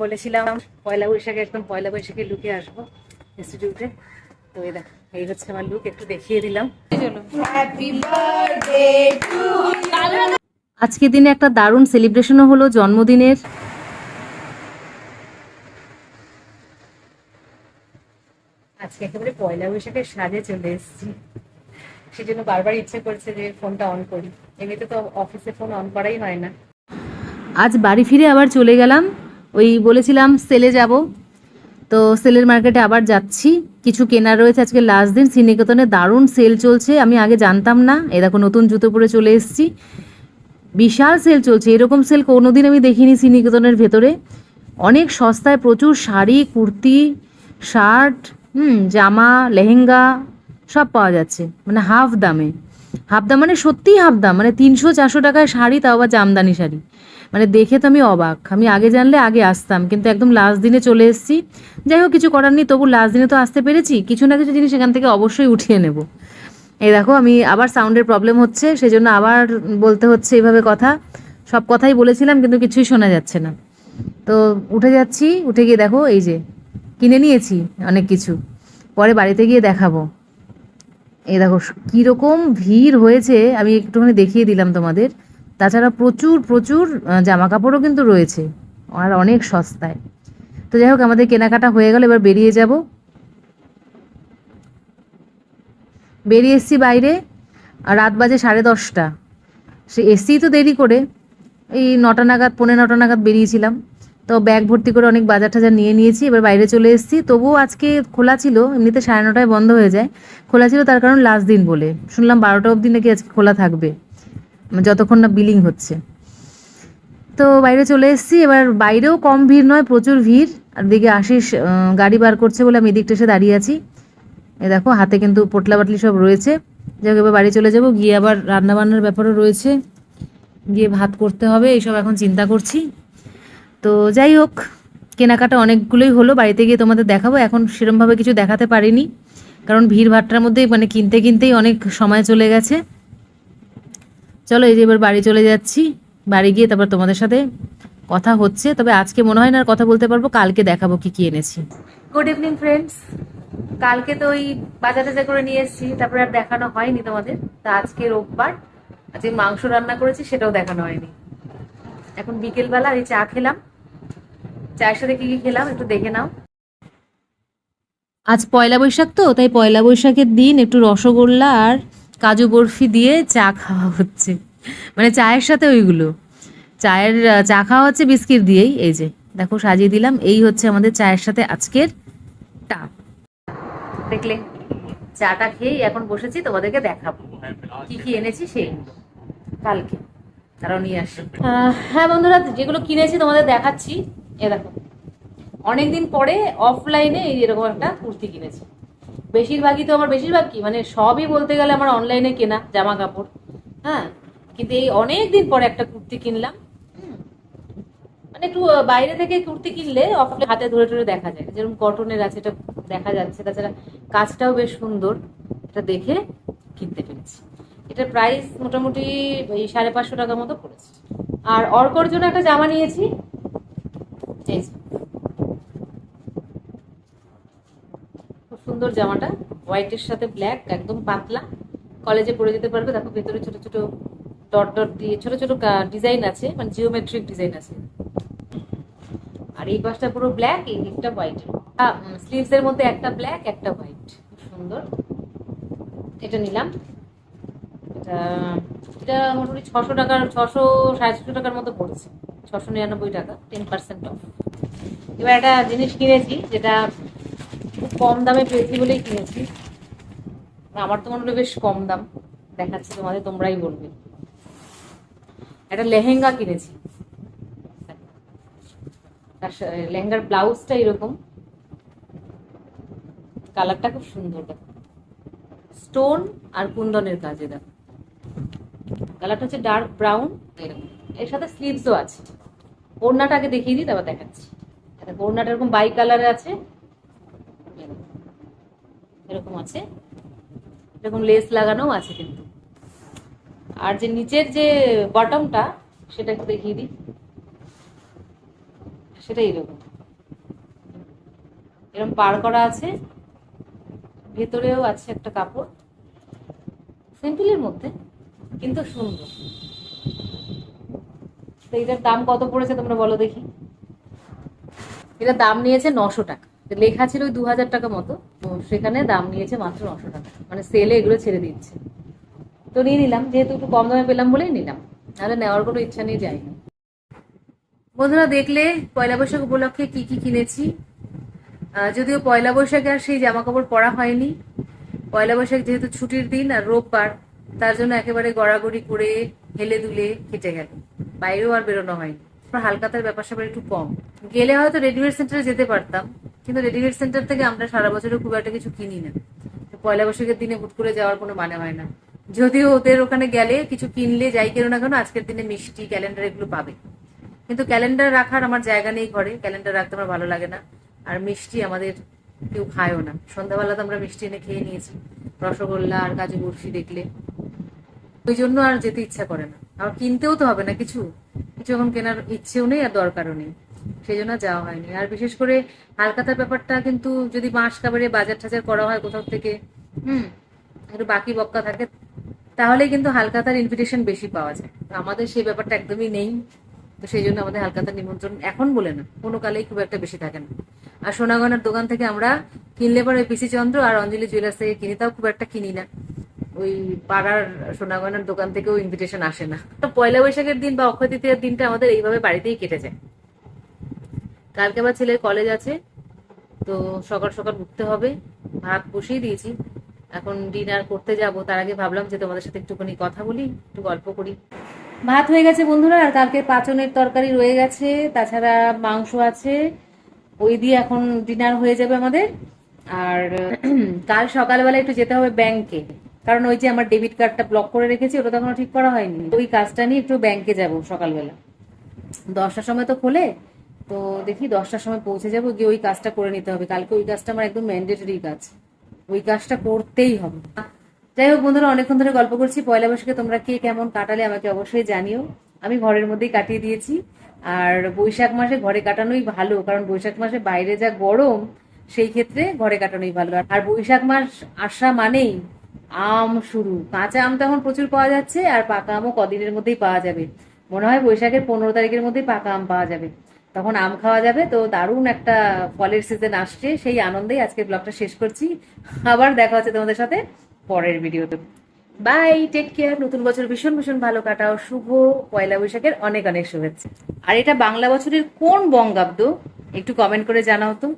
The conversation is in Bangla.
বলেছিলাম পয়লা বৈশাখে একদম পয়লা বৈশাখে লুকে আসব ইনস্টিটিউটে তো এই দেখ এই হচ্ছে আমার লুক একটু দেখিয়ে দিলাম। আজকের দিনে একটা দারুণ সেলিব্রেশনও হলো জন্মদিনের। আজকে একেবারে পয়লা বৈশাখের সাজে চলে এসেছি। সেই জন্য বারবার ইচ্ছে করছে যে ফোনটা অন করি। এমনিতে তো অফিসে ফোন অন করাই হয় না। আজ বাড়ি ফিরে আবার চলে গেলাম। ওই বলেছিলাম, সেলে যাব। তো সেলের মার্কেটে আবার যাচ্ছি। কিছু কেনা রয়েছে আজকে লাস্ট দিন। শ্রীনিকেতনে দারুণ সেল চলছে। আমি আগে জানতাম না। এ দেখো, নতুন জুতো পরে চলে এসেছি। বিশাল সেল চলছে। এরকম সেল কোনোদিন আমি দেখিনি শ্রীনিকেতনের ভেতরে। অনেক সস্তায় প্রচুর শাড়ি, কুর্তি, শার্ট, হুম, জামা, লেহেঙ্গা সব পাওয়া যাচ্ছে। মানে হাফ দামে। হাফ দাম মানে সত্যিই হাফ দাম। মানে তিনশো, চারশো টাকায় শাড়ি, তাও আবার জামদানি শাড়ি। মানে দেখে তো আমি অবাক। আমি আগে জানলে আগে আসতাম, কিন্তু একদম লাস্ট দিনে চলে এসেছি। যাই হোক, কিছু করার নেই, তবু লাস্ট দিনে তো আসতে পেরেছি। কিছু না কিছু জিনিস এখান থেকে অবশ্যই উঠিয়ে নেব। এই দেখো, আমি আবার সাউন্ডের প্রবলেম হচ্ছে সেই জন্য আবার বলতে হচ্ছে এইভাবে কথা। সব কথাই বলেছিলাম, কিন্তু কিছুই শোনা যাচ্ছে না। তো উঠে যাচ্ছি, উঠে গিয়ে দেখো, এই যে, কিনে নিয়েছি অনেক কিছু। পরে বাড়িতে গিয়ে দেখাবো। এই দেখো, কীরকম ভিড় হয়েছে, আমি একটুখানি দেখিয়ে দিলাম তোমাদের। তাছাড়া প্রচুর প্রচুর জামা কাপড়ও কিন্তু রয়েছে, আর অনেক সস্তায়। তো যাই হোক, আমাদের কেনাকাটা হয়ে গেল, এবার বেরিয়ে যাব। বেরিয়ে এসছি বাইরে, আর রাত বাজে সাড়ে দশটা। সে এসছি তো দেরি করে, এই নটা নাগাদ, পৌনে নটা নাগাদ বেরিয়েছিলাম। তো ব্যাগ ভর্তি করে অনেক বাজার টাজার নিয়ে নিয়েছি, এবার বাইরে চলে এসেছি। তবুও আজকে খোলা ছিল, এমনিতে সাড়ে নটায় বন্ধ হয়ে যায়। খোলা ছিল তার কারণ লাস্ট দিন বলে। শুনলাম বারোটা অবধি নাকি আজকে খোলা থাকবে। যতক্ষণ না বিলিং হচ্ছে। তো বাইরে চলে এসেছি, এবার বাইরেও কম ভিড় নয়, প্রচুর ভিড়। আর দিকে আশিস গাড়ি বার করছে বলে আমি এদিকটা এসে দাঁড়িয়ে আছি। এ দেখো, হাতে কিন্তু পোটলা বাটলি সব রয়েছে। যাই এবার বাড়ি চলে যাব, গিয়ে আবার রান্না বান্নার ব্যাপারও রয়েছে। গিয়ে ভাত করতে হবে, এইসব এখন চিন্তা করছি। তো যাই হোক, কেনাকাটা অনেকগুলোই হলো, বাড়িতে গিয়ে তোমাদের দেখাবো। এখন সেরমভাবে কিছু দেখাতে পারিনি, কারণ ভিড় ভাট্টার মধ্যেই মানে কিনতে কিনতেই অনেক সময় চলে গেছে। চলো এই যে এবার বাড়ি চলে যাচ্ছি। বাড়ি গিয়ে তারপর তোমাদের সাথে কথা হচ্ছে। তবে আজকে মনে হয় না আর কথা বলতে পারব কালকে দেখাবো কি কি এনেছি। গুড ইভিনিং ফ্রেন্ডস কালকে তো ওই বাজার টাজার করে নিয়ে এসেছি তারপরে আর দেখানো হয়নি তোমাদের। তা আজকে রোববার আজকে মাংস রান্না করেছি সেটাও দেখানো হয়নি। এখন বিকেলবেলা এই চা খেলাম। চায়ের সাথে কি কি খেলাম একটু দেখে নাও। আজ পয়লা বৈশাখ তো তাই পয়লা বৈশাখের দিন একটু রসগোল্লা আর কাজু বরফি দিয়ে চা খাওয়া হচ্ছে। মানে চায়ের সাথে ওইগুলো। চায়ের চা খাওয়া হচ্ছে বিস্কিট দিয়েই। এই যে, দেখো সাজিয়ে দিলাম। এই হচ্ছে আমাদের চায়ের সাথে আজকের টা। দেখলে, চাটা খেয়েই এখন বসেছি, তোমাদেরকে দেখাবো। কি কি এনেছি সেই কালকে। তারাও নিয়ে আসি। হ্যাঁ বন্ধুরা, যেগুলো কিনেছি তোমাদের দেখাচ্ছি। এ দেখো, অনেকদিন পরে অফলাইনে এই এরকম একটা কুর্তি কিনেছি। বেশিরভাগই তো আমার বেশিরভাগ কি? মানে সবই বলতে গেলে আমার অনলাইনে কেনা জামা কাপড় হ্যাঁ? কিন্তু এই অনেক দিন পরে একটা কুর্তি কিনলাম। মানে একটু বাইরে থেকে কুর্তি কিনলে অফলাইন হাতে ধরে ধরে দেখা যায়। যেরকম কটনের আছে, এটা দেখা যাচ্ছে। তাছাড়া কাজটাও বেশ সুন্দর। এটা দেখে কিনতে পেরেছি। এটার প্রাইস মোটামুটি এই সাড়ে পাঁচশো টাকার মতো পড়েছে। আর অর্কর জন্য একটা জামা নিয়েছি। এই যে। খুব সুন্দর জামাটা। হোয়াইটের সাথে ব্ল্যাক একদম পাতলা। কলেজে পরে যেতে পারবে। দেখো, ভেতরে ছোট ছোট ডট ডট দিয়ে ছোট ছোট ডিজাইন আছে মানে জিওমেট্রিক ডিজাইন আছে। আর এই পাশটা পুরো ব্ল্যাক এই দিকটা হোয়াইট স্লিভস এর মধ্যে একটা ব্ল্যাক একটা হোয়াইট সুন্দর। এটা নিলাম। এটা এটা মোটামুটি ছশো টাকার, ছশো, সাড়ে ছশো টাকার মতো পড়েছে। ছশো নিরানব্বই টাকা টেন পার্সেন্ট অফ এবার একটা জিনিস কিনেছি, যেটা খুব কম দামে পেয়েছি বলেই কিনেছি। আমার তো মনে হলো বেশ কম দাম। দেখাচ্ছি তোমাদের, তোমরাই বলবে। একটা লেহেঙ্গা কিনেছি। লেহেঙ্গার ব্লাউজটা এরকম। কালারটা খুব সুন্দর দেখো। স্টোন আর কুন্দনের কাজে দেখো। কালারটা হচ্ছে ডার্ক ব্রাউন, এরকম। এর সাথে স্লিভসও আছে। ওড়নাটাকে দেখিয়ে দিই, তারপর দেখাচ্ছি। দেখো, ওড়নাটা এরকম বাই কালারে আছে। এরকম আছে। এরকম লেস লাগানোও আছে কিন্তু। আর যে নিচের যে বটমটা সেটা একটু দেখিয়ে দিই। সেটা এরকম। এরকম পার করা আছে। ভেতরেও আছে একটা কাপড়। সিম্পলের মধ্যে, কিন্তু সুন্দর। তো এটার দাম কত পড়েছে তোমরা বলো দেখি। এটা দাম নিয়েছে নশো টাকা। লেখা ছিল ওই দু হাজার টাকা মতো। তো সেখানে দাম নিয়েছে মাত্র নশো টাকা। মানে সেলে এগুলো ছেড়ে দিচ্ছে। তো নিয়ে নিলাম। যেহেতু একটু কম দামে পেলাম বলেই নিলাম। নাহলে নেওয়ার কোনো ইচ্ছা নেই যাই না বন্ধুরা, দেখলে পয়লা বৈশাখ উপলক্ষে কি কি কিনেছি। যদিও পয়লা বৈশাখে আর সেই জামা কাপড় পরা হয়নি। পয়লা বৈশাখ যেহেতু ছুটির দিন আর রোববার, তার জন্য একেবারে গড়াগড়ি করে হেলে দুলে কেটে গেল। বাইরেও আর বেরোনো হয়নি। হালকাতার ব্যাপার স্যাপার একটু কম। গেলে হয়তো রেডিমেড সেন্টারে যেতে পারতাম। কিন্তু রেডিমেড সেন্টার থেকে আমরা সারা বছরও খুব একটা কিছু কিনি না। পয়লা বৈশাখের দিনে হুট করে যাওয়ার কোনো মানে হয় না। যদিও ওদের ওখানে গেলে কিছু কিনলে যাই কেন না কেন আজকের দিনে মিষ্টি ক্যালেন্ডার এগুলো পাবে। কিন্তু ক্যালেন্ডার রাখার আমার জায়গা নেই ঘরে ক্যালেন্ডার রাখতে আমার ভালো লাগে না। আর মিষ্টি আমাদের কেউ খায়ও না। সন্ধ্যাবেলা তো আমরা মিষ্টি এনে খেয়ে নিয়েছি। রসগোল্লা আর কাজু বরফি দেখলে। ওই জন্য আর যেতে ইচ্ছা করে না। আর কিনতেও তো হবে না কিছু। কিছু এখন কেনার ইচ্ছেও নেই আর দরকারও নেই। সেই জন্য যাওয়া হয়নি। আর বিশেষ করে হালকাতার ব্যাপারটা কিন্তু যদি মাস কাবারে বাজার টাজার করা হয় কোথাও থেকে, হুম, একটু বাকি বক্কা থাকে তাহলে কিন্তু হালকাতার ইনভিটেশন বেশি পাওয়া যায়। আমাদের সেই ব্যাপারটা একদমই নেই। তো সেই জন্য আমাদের হালকাতার নিমন্ত্রণ এখন বলে না, কোনো কালেই খুব একটা বেশি থাকে না। আর সোনাগয়নার দোকান থেকে আমরা কিনলে পরে পিসি চন্দ্র আর অঞ্জলি জুয়েলার্স থেকে কিনি, তাও খুব একটা কিনি না। ওই পাড়ার সোনাগয়নার দোকান থেকেও ইনভিটেশন আসে না। তো পয়লা বৈশাখের দিন বা অক্ষয় তৃতীয়ার দিনটা আমাদের এইভাবে বাড়িতেই কেটে যায়। কালকে আমার ছেলের কলেজ আছে, তো সকাল সকাল উঠতে হবে। ভাত বসিয়ে দিয়েছি। এখন ডিনার করতে যাব। তার আগে ভাবলাম যে তোমাদের সাথে একটুখানি কথা বলি, একটু গল্প করি। ভাত হয়ে গেছে বন্ধুরা, আর কালকে পাচনের তরকারি রয়ে গেছে। তাছাড়া মাংস আছে। ওই দিয়ে এখন ডিনার হয়ে যাবে আমাদের। আর কাল সকালবেলা একটু যেতে হবে ব্যাংকে কারণ ওই যে আমার ডেবিট কার্ডটা ব্লক করে রেখেছি, ওটা তো এখনও ঠিক করা হয়নি। ওই কাজটা নিয়ে একটু ব্যাংকে যাব সকালবেলা। দশটার সময় তো খোলে। তো দেখি দশটার সময় পৌঁছে যাব, গিয়ে ওই কাজটা করে নিতে হবে। কালকে ওই কাজটা আমার একদম ম্যান্ডেটরি কাজ। ওই কাজটা করতেই হবে। যাই হোক বন্ধুরা, অনেকক্ষণ ধরে গল্প করছি। পয়লা বৈশাখে তোমরা কে কেমন কাটালে আমাকে অবশ্যই জানিও। আমি ঘরের মধ্যেই কাটিয়ে দিয়েছি। আর বৈশাখ মাসে ঘরে কাটানোই ভালো, কারণ বৈশাখ মাসে বাইরে যা গরম, সেই ক্ষেত্রে ঘরে কাটানোই ভালো। আর বৈশাখ মাস আসা মানেই আম শুরু। কাঁচা আম তো এখন প্রচুর পাওয়া যাচ্ছে, আর পাকা আমও কদিনের মধ্যেই পাওয়া যাবে। মনে হয় বৈশাখের পনেরো তারিখের মধ্যেই পাকা আম পাওয়া যাবে। তখন আম খাওয়া যাবে, তো দারুণ একটা ফলের সিজন আসছে। সেই আনন্দেই আজকে ব্লগটা শেষ করছি। আবার দেখা হচ্ছে তোমাদের সাথে পরের ভিডিওতে বাই টেক কেয়ার নতুন বছর ভীষণ ভীষণ ভালো কাটাও, শুভ পয়লা বৈশাখের অনেক অনেক শুভেচ্ছা। আর এটা বাংলা বছরের কোন বঙ্গাব্দ? একটু কমেন্ট করে জানাও তো।